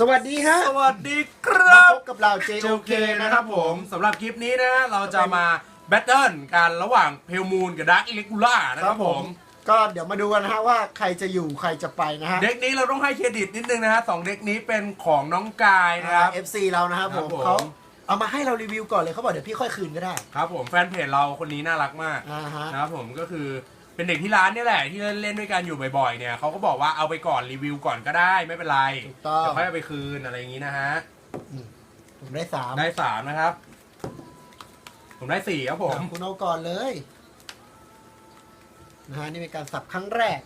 สวัสดีฮะสวัสดีคมารับพบกับเราเจ JOK เคนะนะคครัรับบผผมมสำหรับคลิปนี้นะเราจะมาแบทเทิลกันระหว่างเพลมูนกับดาร์กอิเล็กคูล่านะคครัรับบผผม ม ก็เดี๋ยวมาดูกันนะฮะว่าใครจะอยู่ใครจะไปนะฮะเด็กนี้เราต้องให้เครดิตนิดนึงนะฮะสองเด็กนี้เป็นของน้องกายนะครับเอฟซีเรานะครับคผรับมผม เขาเอามาให้เรารีวิวก่อนเลยเขาบอกเดี๋ยวพี่ค่อยคืนก็ได้ ครับผมแฟนเพจเราคนนี้น่ารักมากอ่าฮะ นะครับผมก็คือ เป็นเด็กที่ร้านเนี่ยแหละ ที่เล่นด้วยกันอยู่บ่อยๆเนี่ยเขาก็บอกว่าเอาไปก่อนรีวิวก่อนก็ได้ไม่เป็นไรถูกต้อง เดี๋ยวค่อยเอาไปคืนอะไรอย่างนี้นะฮะ ผมได้สามได้สามนะครับ ผมได้สี่ครับผม คุณเอาก่อนเลยนะฮะนี่เป็นการสับครั้งแรก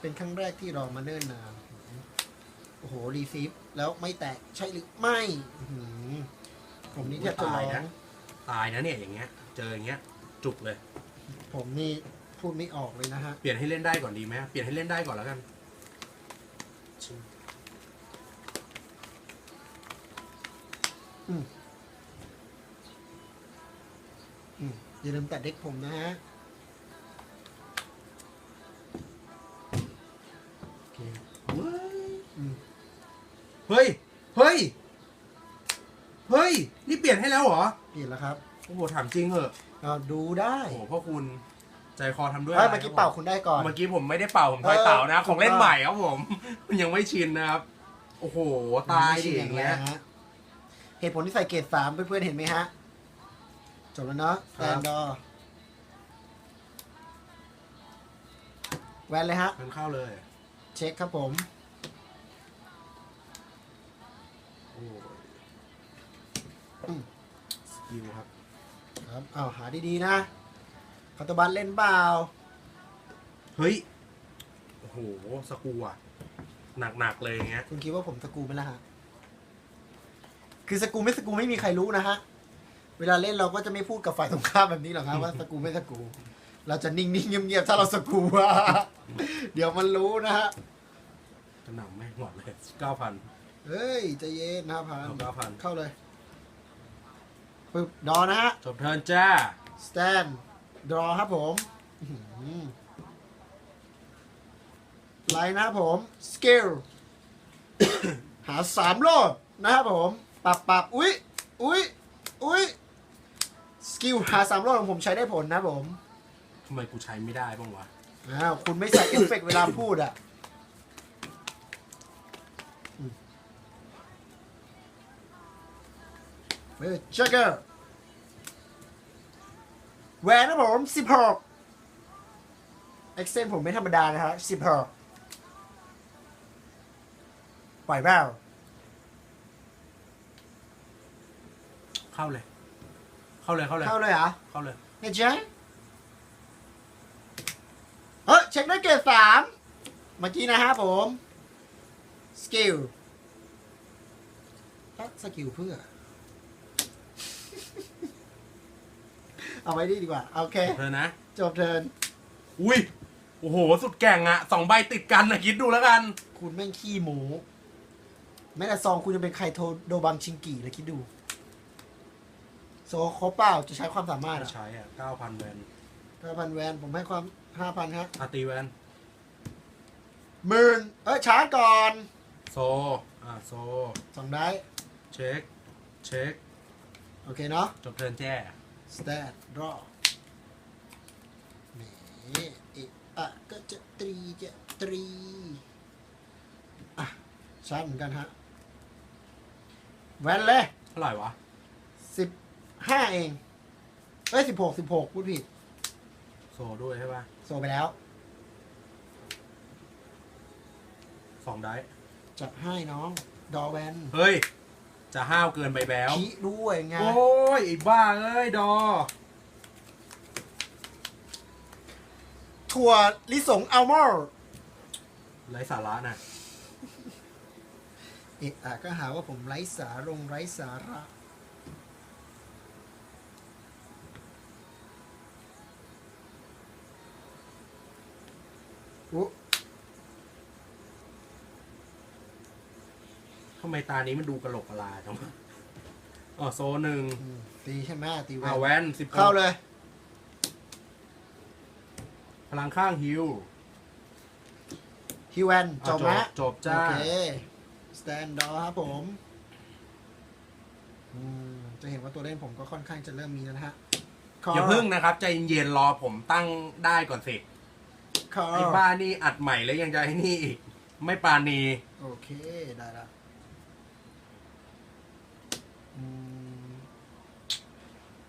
เป็นครั้งแรกที่เรามาเนิ่นนานโอ้โหรีซีฟแล้วไม่แตกใช่หรือไม่อื้อหือผมนี่แทบจะร้ตายอนะงตายนะเนี่ยอย่างเงี้ย เจออย่างเงี้ย จุกเลย ผมนี่ พูดไม่ออกเลยนะฮะ เปลี่ยนให้เล่นได้ก่อนดีไหมเปลี่ยนให้เล่นได้ก่อนแล้วกันอืมอย่าลืมตัดเด็กผมนะฮะ โอเคอืมเฮ้ย เฮ้ย เฮ้ย นี่เปลี่ยนให้แล้วเหรอ เปลี่ยนแล้วครับ โอ้โหถามจริงเหอะเอาดูได้ โอ้โหพ่อคุณ ใจคอทำด้วยเฮ้ยะไรเมื่อกี้เป่าคุณได้ก่อน เมื่อกี้ผมไม่ได้เป่าผมทอยเออเต่านะของเล่นถูกต้องใหม่ครับผม มันยังไม่ชินนะครับ โอ้โห ตายดิอย่างเงี้ย ฮะเหตุผลที่ใส่เกรดสามเพื่อนๆเห็นไหมฮะ จบแล้วเนาะคแตรับ นดอร์แวนเลยฮะ มันเข้าเลย เช็คครับผม โอ้ยอืมสกิลครับ ครับเอาหาดีๆนะ คาตบันเล่นเปล่าเฮ้ย โอ้โห สกรูอะ หนัก ๆ เลยอย่างเงี้ย คุณคิดว่าผมสกรูไหมล่ะฮะ คือสกรูไม่สกรูไม่มีใครรู้นะฮะ เวลาเล่นเราก็จะไม่พูดกับฝ่ายตรงข้ามแบบนี้หรอกครับว่าสกรูไม่สกรู เราจะนิ่งๆเงียบๆถ้าเราสกรูอะเดี๋ยวมันรู้นะฮะกระหน่ำไม่หมดเลยเก้าพัน เฮ้ยใจเย็นนะพันเอาเก้าพันเข้าเลยปึ๊บดอนะฮะ จบเทิร์นจ้า สแตน ดรอครับผมอื้อหือไลน์นะครับผมสกิลหาสามโลดนะครับผมปรับปรับอุ๊ยอุ๊ยอุ๊ยสกิลหาสามโลดของผมใช้ได้ผลนะครับผมทำไมกูใช้ไม่ได้บ้างวะอ้าวคุณไม่ใส่เอฟเฟกต์เวลาพูดอะอืมเฮ้ยเช็คเกอร์ แหวนนะผมสิบหกเอ็กเซนผมไม่ธรรมดานะฮะสิบหกปล่อยแววเข้าเลย เข้าเลย เข้าเลย เข้าเลยเหรอเข้าเลยเฮ้ยเจ๊เฮ้ยเช็คได้เกรดสามเมื่อกี้นะฮะผมสกิลแล้วสกิลเพื่อ เอาไว้ดีดีกว่า โอเค เธอนะ จบเทิร์นอุ้ย โอ้โห สุดแก่งอะสองใบติดกันนะคิดดูแล้วกัน คุณแม่งขี้หมู แม้แต่ซองคุณจะเป็นใครโทโดบังชิงกีเลยคิดดู โซครบเปล่าจะใช้ความสามารถอะใช้อะเก้าพันแวนห้าพันแวน ผมให้ความห้าพันฮะอาตีแวน หมื่นเอ้ยชาร์จก่อนโซ อ่าโซ สองได้ เช็ค เช็ค โอเคเนาะ จบเทิร์นแจ้ stat draw นี่อีกอะก็จะตรีจะตรีอะชาร์จเหมือนกันฮะแวนเลยเท่าไหร่วะสิบห้าเองเอ้ยสิบหกสิบหกพูดผิด โซด้วยใช่ป่ะโซไปแล้ว สองได้จัดให้น้อง ดอแวน เฮ้ย จะห้าวเกินไปแล้ว ขี้ด้วยไงโอ้ยไอ้บ้าเอ้ยดอ ถั่วลิสงอัลมอร์ไร้สาระน่ะเอะอะก็หาว่าผมไร้สารงไร้สาระอุ๊ำไมตานี้มันดูกระโหลกกระลาจังวะอ๋อโซหนึ่งอืมตีใช่ไหมตีแวอ่านแวนสิบเข้าเลย พลังข้างฮิวฮิวแวนจอะบไหมจบจ้าโอเคสแตนดอครับผมอืมจะเห็นว่าตัวเล่นผมก็ค่อนข้างจะเริ่มมีแล้วนะฮะอย่าพึ่งนะครับ ใจเย็นๆรอผมตั้งได้ก่อนสิคอไอ้บ้านี่อัดใหม่แล้วยังจะให้นี่อีก ไม่ปราณีโอเค ได้ละอื ม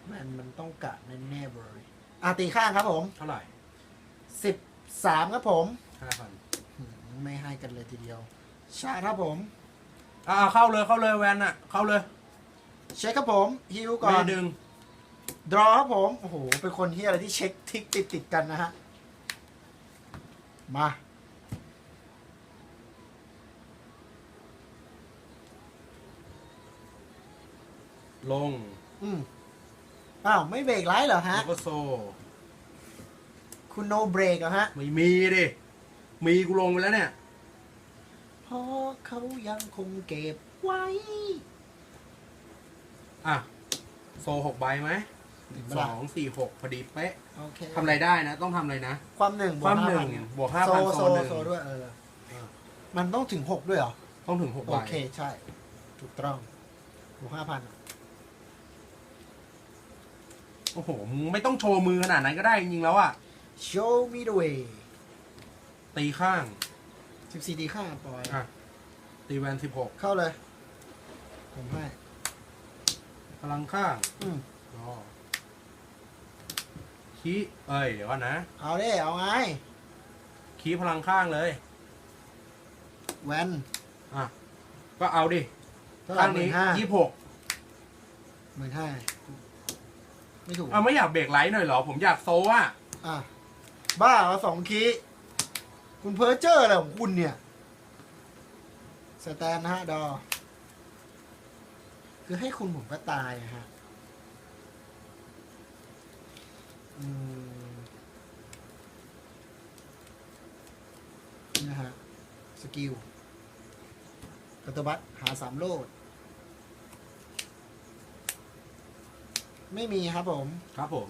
แมันมันต้องกะแน่ๆเลยอะตีข้างครับผมเท่าไหร่สิบสามครับผมห้าพันอืมไม่ให้กันเลยทีเดียวชาร์จครับผม อ่าเข้าเลยเข้าเลยแวนอะเข้าเลยเช็คครับผมฮิวก่อไม่นดึงดรอครับผมโอ้โหเป็นคนที่อะไรที่เช็คทิกติดติดๆกันนะฮะมา ลงอืมอ้าวไม่เบรกไลท์เหรอฮะ แล้วก็โซ คุณโนเบรกเหรอฮะ ไม่มีดิ มีกูลงไปแล้วเนี่ย เพราะเขายังคงเก็บไว้ อะ โซหกใบไหมถึงเวสลาองสี่หกพอดีเป๊ะโอเคทำอะไรได้นะ ต้องทำอะไรนะ ความหนึ่งบคววากมห้าหนึ่พังนบวกห้าโซพันโซโซหนึ่ง โซด้วยเอออ่ามันต้องถึงหกด้วยเหรอ ต้องถึงหกโอใบเคใช่ ถูกต้องบวกห้าพัน โอ้โหมึงไม่ต้องโชว์มือขนาดนั้นก็ได้จริงๆแล้วอะ show me the way ตีข้างสิบสี่ดีข้าปล่อย อะ ตีแวนสิบหกเข้าเลย ผมให้ พลังข้างอืมอ๋อคีเอ้ยเดี๋ยวก่อนนะเอาได้เอาไง คีพลังข้างเลย แวนอะก็เอาดิเท่าไหร่ข้างหมื่นี้นห้ายี่หกหมื่นห้า ไม่ถูกเอาไม่อยากเบรกไลท์หน่อยเหรอ ผมอยากโซอะอะบ้าเอาสองคีย์คุณเพอร์เจอร์อะไรของคุณเนี่ย สแตนนะฮะดอ คือให้คุณผมก็ตายอะฮะอืมนี่นะฮะ สกิลกัตตบัตหาสามโลด ไม่มีครับผม ครับผม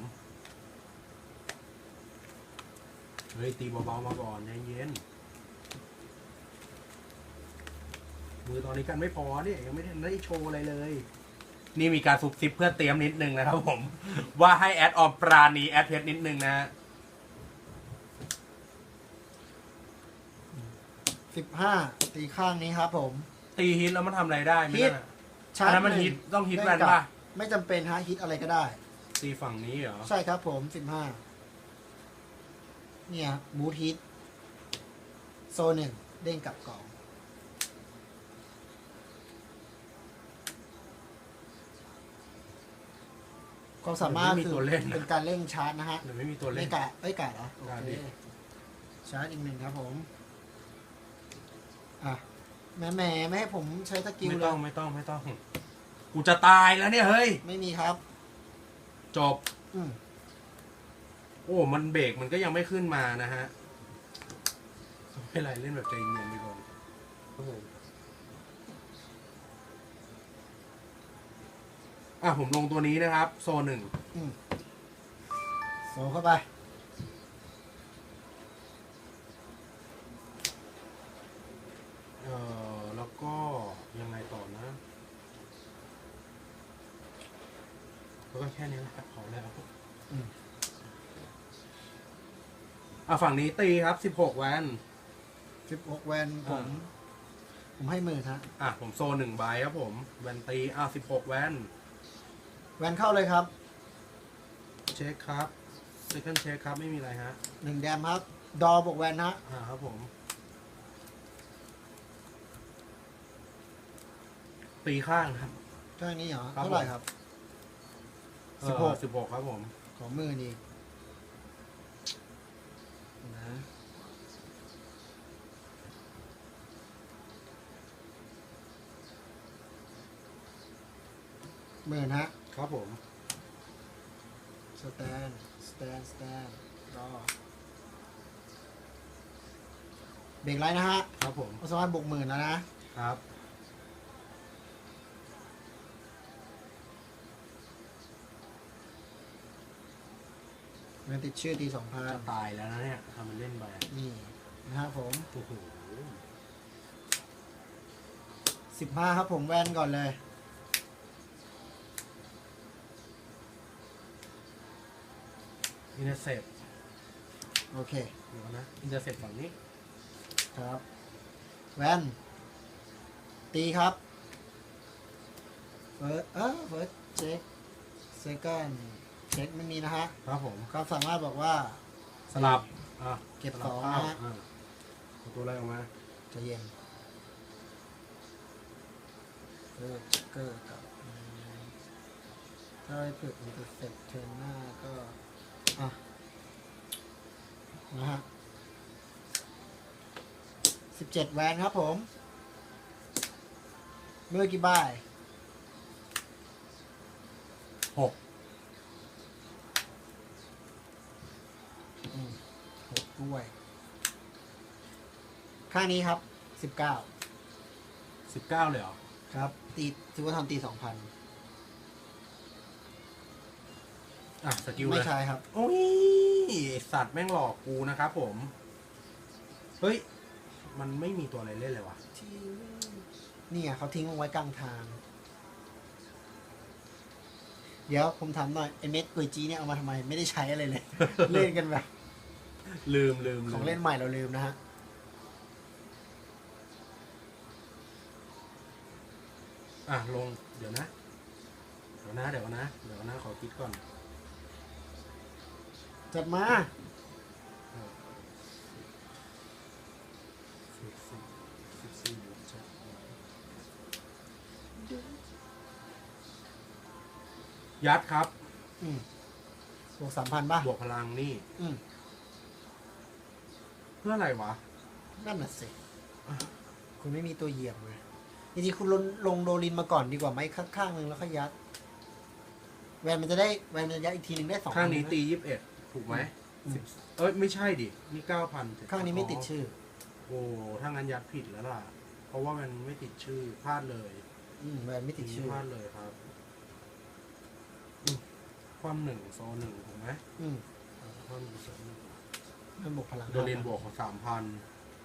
เฮ้ย ตีเบาๆมาก่อนใจเย็น มือตอนนี้กันไม่พอเนี่ยยังไม่ได้โชว์อะไรเลย นี่มีการซุบซิบเพื่อเตรียมนิดนึงนะครับผม ว่าให้แอดออมปราณีแอดเพชรนิดนึงนะสิบห้าตีข้างนี้ครับผม ตีฮิตแล้วมันทำอะไรได้ไหมฮิต นั่นน่ะชาอันร์จนั้นมันหงฮิตต้องฮิตได้แวนกลับป่ะ ไม่จำเป็นฮะฮิตอะไรก็ได้ ตีฝั่งนี้เหรอ ใช่ครับผมสิบห้าเนี่ยบูทฮิตโซหนึ่งเด้งกลับกล่อง ความสามารถไม่มีคือตัวเล่นเป็นนะการเร่งชาร์จนะฮะ หรือไม่มีตัวเล่ไม่น กะเอ้ยกะเหรอโอกะเคดิ ชาร์จอีกหนึ่งครับผม อะแหม่แหม่ไม่ให้ผมใช้สกิลไม่เลต้อยงไม่ต้องไม่ต้อง กูจะตายแล้วเนี่ยเฮ้ย ไม่มีครับ จบ อืมโอ้ มันเบรกมันก็ยังไม่ขึ้นมานะฮะไม่เป็นไรเล่นแบบใจเย็นดีกว่าอะผมลงตัวนี้นะครับ โซนหนึ่ง อืมโซเข้าไป เอ่อ แล้วก็ยังไงต่อนะ แล้ว ก็แค่นี้แหละครับพอแล้วอืมอะฝั่งนี้ตีครับสิบหกแวนสิบหกแวนผมอ่าผมให้หมื่นฮะอะผมโซนหนึ่งใบครับผมแวนตีอะสิบหกแวนแวนเข้าเลยครับเช็คครับ second เช็คครับไม่มีอะไรฮะหนึ่งแดมครับ ดอบวกแวนนะอ่าครับผม ตีข้างครับ เท่านี้เหรอครับ เท่าไหร่ครับ สิบหกสิบหกครับผม ขอหมื่นอีกนะหมื่นฮะ ครับผม สแตน สแตน สแตนรอเบรกไลน์นะฮะ ครับผมเราสามารถบวกหมื่นแล้วนะ ครับ เงินติดชื่อตีสองพันจะตายแล้วนะเนี่ยทำมันเล่นไปนี่นะครับผมโอ้โหสิบห้าครับผมแวนก่อนเลยอินเตอร์เซปโอเคเดี๋ยวนะอินเตอร์เซปฝั่งนี้ครับ แวนตีครับเฟิร์สเออเฟิร์สเช็คเซคัน เช็คไม่มีนะฮะครับผม ก็สามารถบอกว่า สลับอะเก็บลัสองข้านะฮะอ่เอาตัวอะไรออกมาจะเย็นเออเกอร์กับอืมถ้าไปฝึกอินเตอร์เซ็ปเทอร์หน้าก็อะนะฮะสิบเจ็ดแวนครับผมเมื่อกี่บ่ายหก อืมหก ด้วย ข้างนี้ครับสิบเก้าสิบเก้าเลยเหรอ ครับ ตีถือว่าทำตีสองพันอะสกิลไม่เลยใช่ครับ โอ้ยไอ้สัตว์แม่งหลอกกูนะครับผม เฮ้ย มันไม่มีตัวอะไรเล่นเลยวะนี่ไงเขาทิ้งลงไว้กลางทาง เดี๋ยวผมถามหน่อยไอเม็ดกุยจีเนี่ยเอามาทำไมไม่ได้ใช้อะไรเลย เล่นกันแบบ ลืมลืมของมเล่นใหม่เราลืมนะฮะอะลงเดี๋ยวนะ เดี๋ยวนะ เดี๋ยวนะ เดี๋ยวนะ ขอคิดก่อน จัดมาสิบสี่สิบสี่บวกเจ็ดยัดครับอืมบวกสามพันป่ะบวกพลังนี่ อืมเพื่ออะไรวะ นั่นน่ะสิ คุณไม่มีตัวเหยียบเลยจริงๆคุณลงลงโดรินมาก่อนดีกว่าไหมข้างๆหนึ่งแล้วค่อยยัด แวนมันจะได้แวนมันจะยัดอีกทีหนึ่งได้สองข้างนี้ะตียี่สิบเอ็ดถูกไหมอืมสิบเอ้ยไม่ใช่ดิ นี่เก้าพันข้างนี้ไม่ติดชื่อ โอ้ถ้างั้นยัดผิดแล้วล่ะ เพราะว่ามันไม่ติดชื่อพลาดเลยอืมแวนไม่ติดชื่อพลาดเลยครับอืมความหนึ่งโซนหนึ่งถูกไหมอืมความหนึ่งโซนหนึ่ง มันบวกพลังโดเรนบวกของสามพัน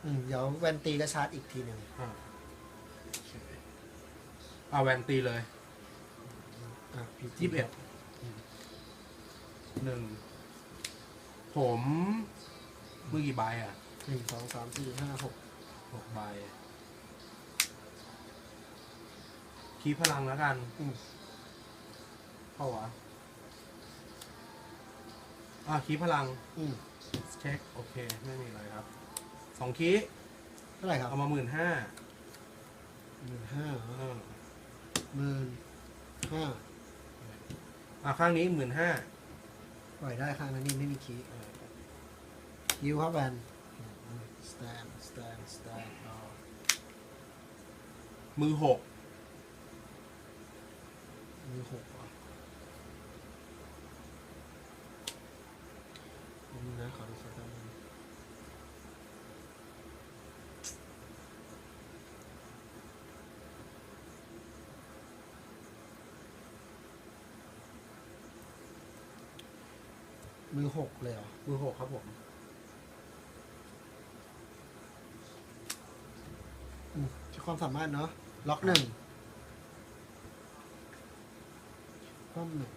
อืมเดี๋ยวแวนตีก็ชาร์จอีกทีหนึ่งอ่าโอเคอ่าแวนตีเลยอะพี่ยี่สิบเอ็ดหนึ่งผมมือกี่ใบอะหนึ่งสองสามสี่ห้าหกหกใบคีย์พลังแล้วกันอืมเข้าวะอ่าคีย์พลังอืม เช็ค โอเค ไม่มีอะไรครับสองคีย์เท่าไหร่ครับเอามาหมื่นห้าหมื่นห้าเหรอเออหมื่นห้าอ่าข้างนี้หมื่นห้าปล่อยได้ข้างนั้นนี่ไม่มีคีย์ยิวครับแวนสแตนสแตนสแตนมือหกมีหก นี่นะขอดูสักแป๊บนึงมือหกเลยเหรอ มือหกครับผม อืมใช้ความสามารถเนาะ ล็อกหนึ่งคว่ำหนึ่ง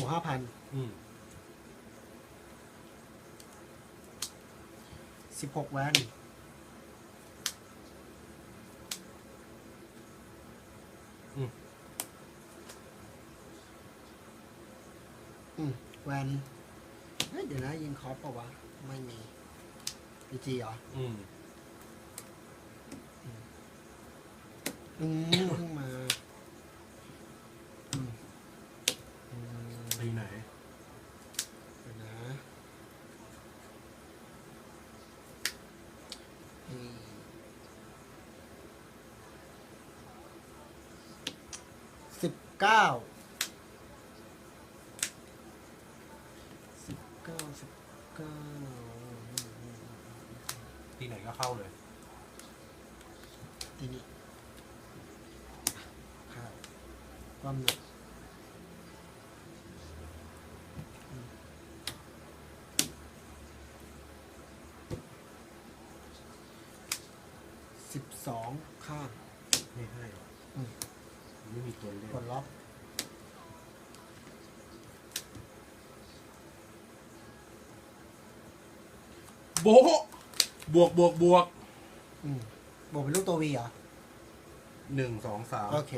บวกห้าพันอืมสิบหกแวนอืมแวนเฮ้ยเดี๋ยวนะยิงคอปเปล่าวะ ไม่มีพีจีเหรอ อืมอืมเพิ่งมา อืมอื มตีไหนเดี๋ยวนะสิบเก้าสิบเก้าสิบเก้าตีไหนก็เข้าเลย ทีนี้ข้าวความหนัก สองข้างไม่ให้หรอกอืมไม่มีตัวเล่นกดล็อกโบะบวกบวกบวกอืมบวกเป็นลูกตัววีเหรอ หนึ่งสองสามโอเค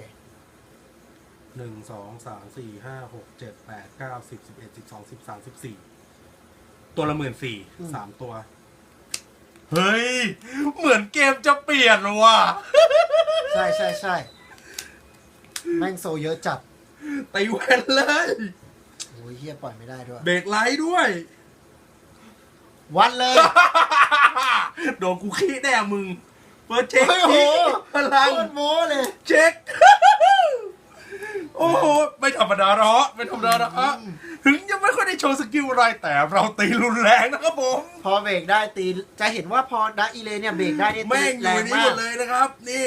หนึ่งสองสามสี่ห้าหกเจ็ดแปดเก้าสิบสิบเอ็ดสิบสองสิบสามสิบสี่ตัวละหมื่นสี่อืม สามตัว เฮ้ย ลี่ยนว่ะใช่ใช่ใช่แม่งโซเยอะจัดตีแวนเลย โอ้ยเฮียปล่อยไม่ได้ด้วย เบรกไลท์ด้วย วัดเลย โดนกูขี้แน่มึง เปิดเช็คเฮ้ยโอ้โห พลังโคตรโม้เลย เช็ค โอ้โหไม่ธรรมดาหรอกไม่ธรรมดาหรอกอืมถึงยังไม่ค่อยได้โชว์สกิลอะไรแต่เราตีรุนแรงนะครับผม พอเบรกได้ตีจะเห็นว่าพอดักอีเลเนี่ยเบรกได้เนี่ยตีแม่งอแรยู่งนี่มาหมกดเลยนะครับ นี่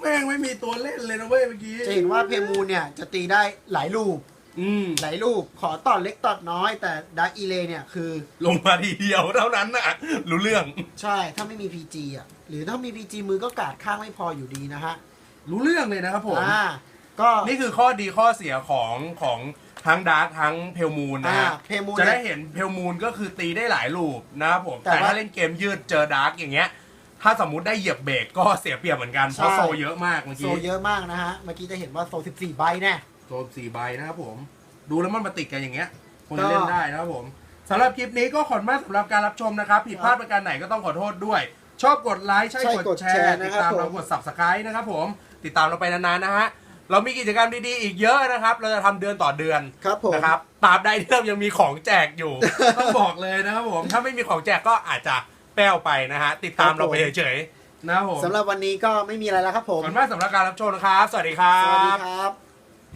แม่งไม่มีตัวเล่นเลยนะเว้ยเมื่อกี้จะเห็นว่าเพมูลเนี่ยจะตีได้หลายลูกอืมหลายลูกขอตอดเล็กตอดน้อย แต่ดักอีเลเนี่ยคือลงมาทีเดียวเท่านั้นน่ะรู้เรื่อง ใช่ถ้าไม่มี PG อะหรือถ้ามี PG มือก็กาดข้างไม่พออยู่ดีนะฮะรู้เรื่องเลยนะครับผม อ่า ก็นี่คือข้อดีข้อเสียของของทั้งดาร์กทั้งเพลมูนนะอ่าฮะเพมูลจะได้เนี่ยเห็นเพลมูนก็คือตีได้หลายลูกนะครับผมแต่แต่ว่าถ้าเล่นเกมยืดเจอดาร์กอย่างเงี้ย ถ้าสมมุติได้เหยียบเบรกก็เสียเปรียบเหมือนกันเพราะใช่ โซเยอะมากเมื่อโซกี้เยอะมากนะฮะ เมื่อกี้จะเห็นว่าโซ 14 ใบแน่ โซนสี่ใบนะครับผม ดูแล้วมันมาติดกันอย่างเงี้ยคงก็จะเล่นได้นะครับผมสำหรับคลิปนี้ก็ขอบคุณมากสำหรับการรับชมนะครับผิดพลาดประการไหนก็ต้องขอโทษด้วย ชอบกดไลค์ใช่ใช่กกดดแชแชร์ร์นะติดครับตามผมเรากด subscribe นะครับผม ติดตามเราไปนานๆนะฮะ เรามีกิจกรรมดีๆ อีกเยอะนะครับ เราจะทำเดือนต่อเดือนครับผม นะครับตราบใดที่เรายังมีของแจกอยู่ ต้องบอกเลยนะครับผม ถ้าไม่มีของแจกก็อาจจะแป้วไปนะฮะ ติดตามเราไปเฉยๆนะครับผมสำหรับวันนี้ก็ไม่มีอะไรแล้วครับผมขอบคุณมากสำหรับการรับชมนะครับ สวัสดีครับสวัสดีครับ